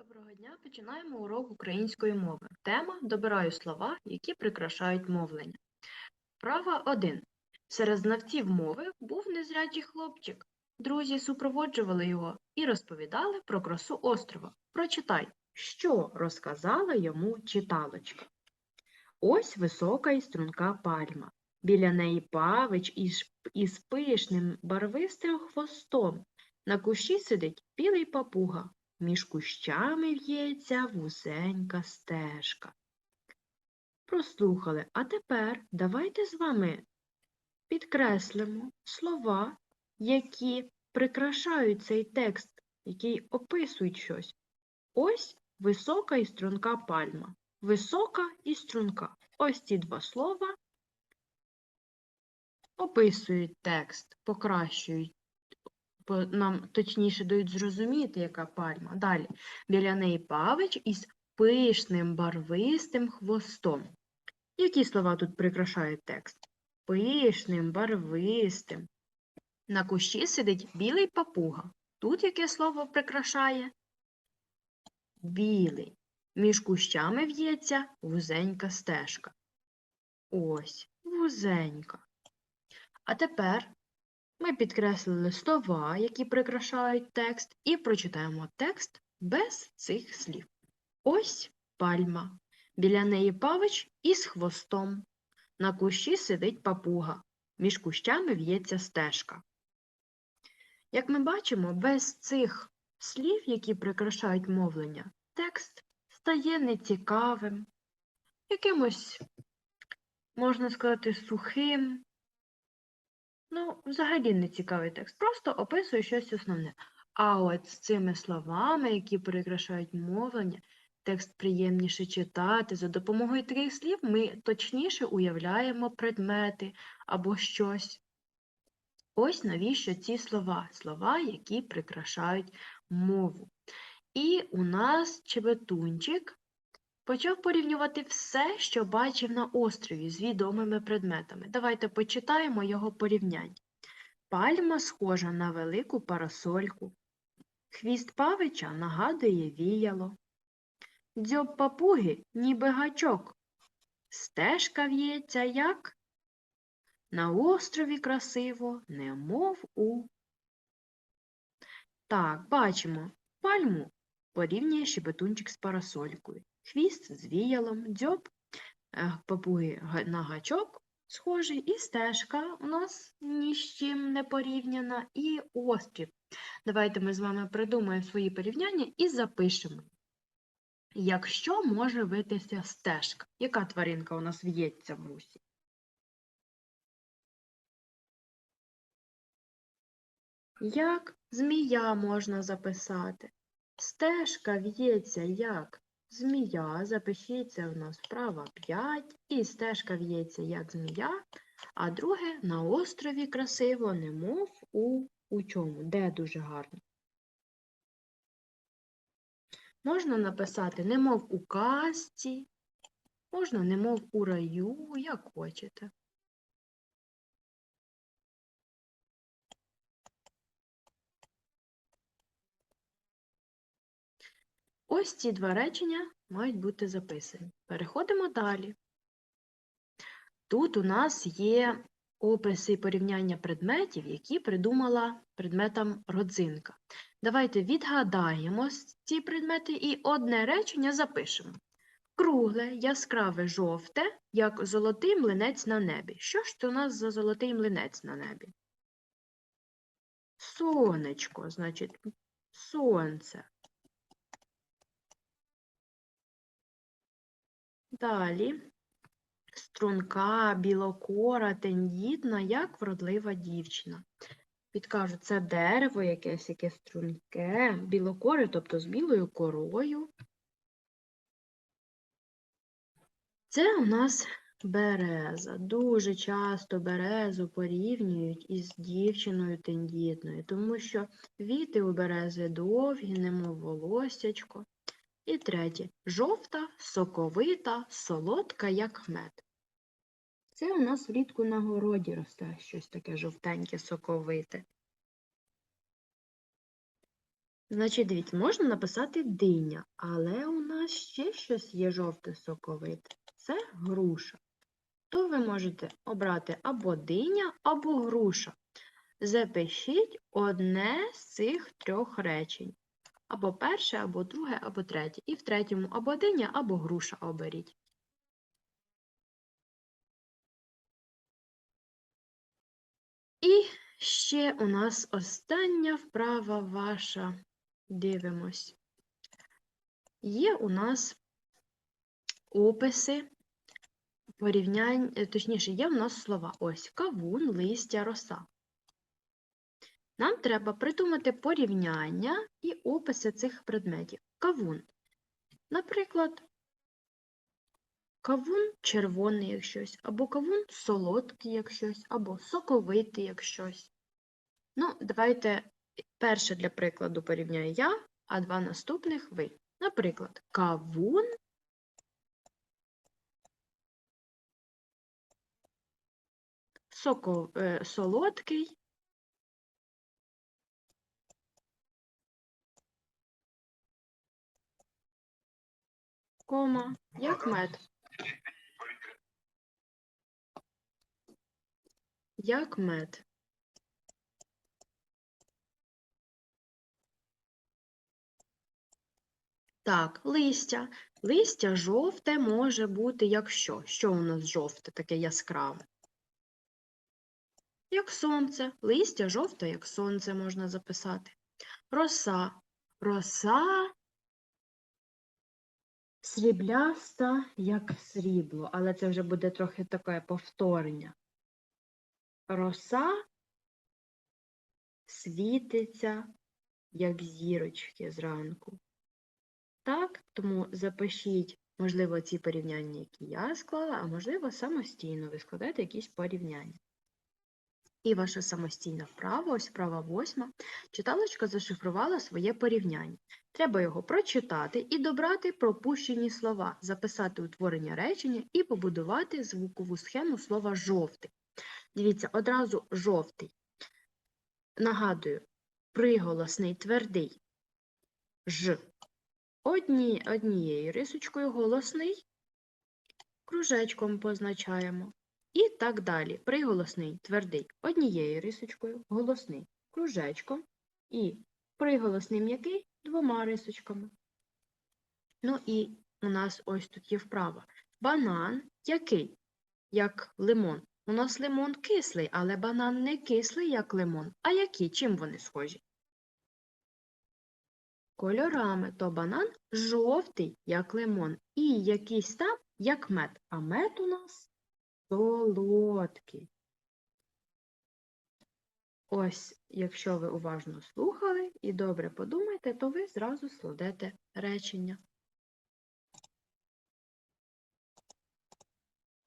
Доброго дня! Починаємо урок української мови. Тема Добираю слова, які прикрашають мовлення. Права 1. Серед знавців мови був незрячий хлопчик. Друзі супроводжували його і розповідали про красу острова. Прочитай, що розказала йому читалочка. Ось висока і струнка пальма. Біля неї павич із, із пишним барвистим хвостом. На кущі сидить білий папуга. Між кущами в'ється вузенька стежка. Прослухали, а тепер давайте з вами підкреслимо слова, які прикрашають цей текст, які описують щось. Ось висока і струнка пальма. Висока і струнка. Ось ці два слова описують текст, покращують по- нам точніше дають зрозуміти, яка пальма. Далі. Біля неї павич із пишним барвистим хвостом. Які слова тут прикрашають текст? Пишним, барвистим. На кущі сидить білий папуга. Тут яке слово прикрашає? Білий. Між кущами в'ється вузенька стежка. Ось, вузенька. А тепер ми підкреслили слова, які прикрашають текст, і прочитаємо текст без цих слів. Ось пальма. Біля неї павич із хвостом. На кущі сидить папуга. Між кущами в'ється стежка. Як ми бачимо, без цих слів, які прикрашають мовлення, текст стає нецікавим, якимось, можна сказати, сухим, Ну, взагалі не цікавий текст, просто описує щось основне. А от з цими словами, які прикрашають мовлення, текст приємніше читати. За допомогою таких слів ми точніше уявляємо предмети або щось. Ось навіщо ці слова? Слова, які прикрашають мову. І у нас чебетунчик почав порівнювати все, що бачив на острові з відомими предметами. Давайте почитаємо його порівняння. Пальма схожа на велику парасольку. Хвіст павича нагадує віяло. Дзьоб папуги ніби гачок. Стежка в'ється як? На острові красиво, немов у. Так, бачимо, пальму порівнює щебетунчик з парасолькою хвіст з віялом, дзьоб е, папуги на гачок схожий, і стежка у нас ні з чим не порівняна, і острів. Давайте ми з вами придумаємо свої порівняння і запишемо. Якщо може витися стежка, яка тваринка у нас в'ється в русі? Як змія можна записати? Стежка в'ється як Змія, запишіться в нас вправа 5, і стежка в'ється як змія, а друге на острові красиво, немов у, у чому, де дуже гарно. Можна написати немов у казці, можна немов у раю, як хочете. Ось ці два речення мають бути записані. Переходимо далі. Тут у нас є описи порівняння предметів, які придумала предметом родзинка. Давайте відгадаємо ці предмети і одне речення запишемо. Кругле, яскраве, жовте, як золотий млинець на небі. Що ж це у нас за золотий млинець на небі? Сонечко, значить, сонце. Далі струнка, білокора, тендітна, як вродлива дівчина. Підкажу, це дерево якесь, яке струнке, білокоре, тобто з білою корою. Це у нас береза. Дуже часто березу порівнюють із дівчиною тендітною, тому що віти у берези довгі, немов волосячко. І третє жовта, соковита, солодка, як мед. Це у нас влітку на городі росте щось таке жовтеньке, соковите. Значить, дивіться, можна написати диня, але у нас ще щось є жовте соковите. Це груша. То ви можете обрати або диня, або груша. Запишіть одне з цих трьох речень. Або перше, або друге, або третє. І в третьому або диня, або груша оберіть. І ще у нас остання вправа ваша. Дивимось. Є у нас описи порівнянь, точніше, є у нас слова. Ось кавун, листя, роса. Нам треба придумати порівняння і описи цих предметів. Кавун. Наприклад, кавун червоний як щось, або кавун солодкий як щось, або соковитий як щось. Ну, давайте перше для прикладу порівняю я, а два наступних ви. Наприклад, кавун соко, е, солодкий, кома, як мед. Як мед. Так, листя. Листя жовте може бути як що? Що у нас жовте, таке яскраве? Як сонце. Листя жовте, як сонце можна записати. Роса. Роса срібляста, як срібло, але це вже буде трохи таке повторення. Роса світиться, як зірочки зранку. Так, тому запишіть, можливо, ці порівняння, які я склала, а можливо, самостійно ви складаєте якісь порівняння. І ваша самостійна вправа, ось вправа восьма, читалочка зашифрувала своє порівняння. Треба його прочитати і добрати пропущені слова, записати утворення речення і побудувати звукову схему слова жовтий. Дивіться, одразу жовтий. Нагадую, приголосний твердий ж. Одні, однією рисочкою голосний, кружечком позначаємо. І так далі. Приголосний твердий однією рисочкою, голосний кружечком і приголосний м'який двома рисочками. Ну і у нас ось тут є вправа. Банан який? Як лимон. У нас лимон кислий, але банан не кислий, як лимон. А які? Чим вони схожі? Кольорами то банан жовтий, як лимон, і якийсь там, як мед. А мед у нас солодкий. Ось, якщо ви уважно слухали і добре подумаєте, то ви зразу складете речення.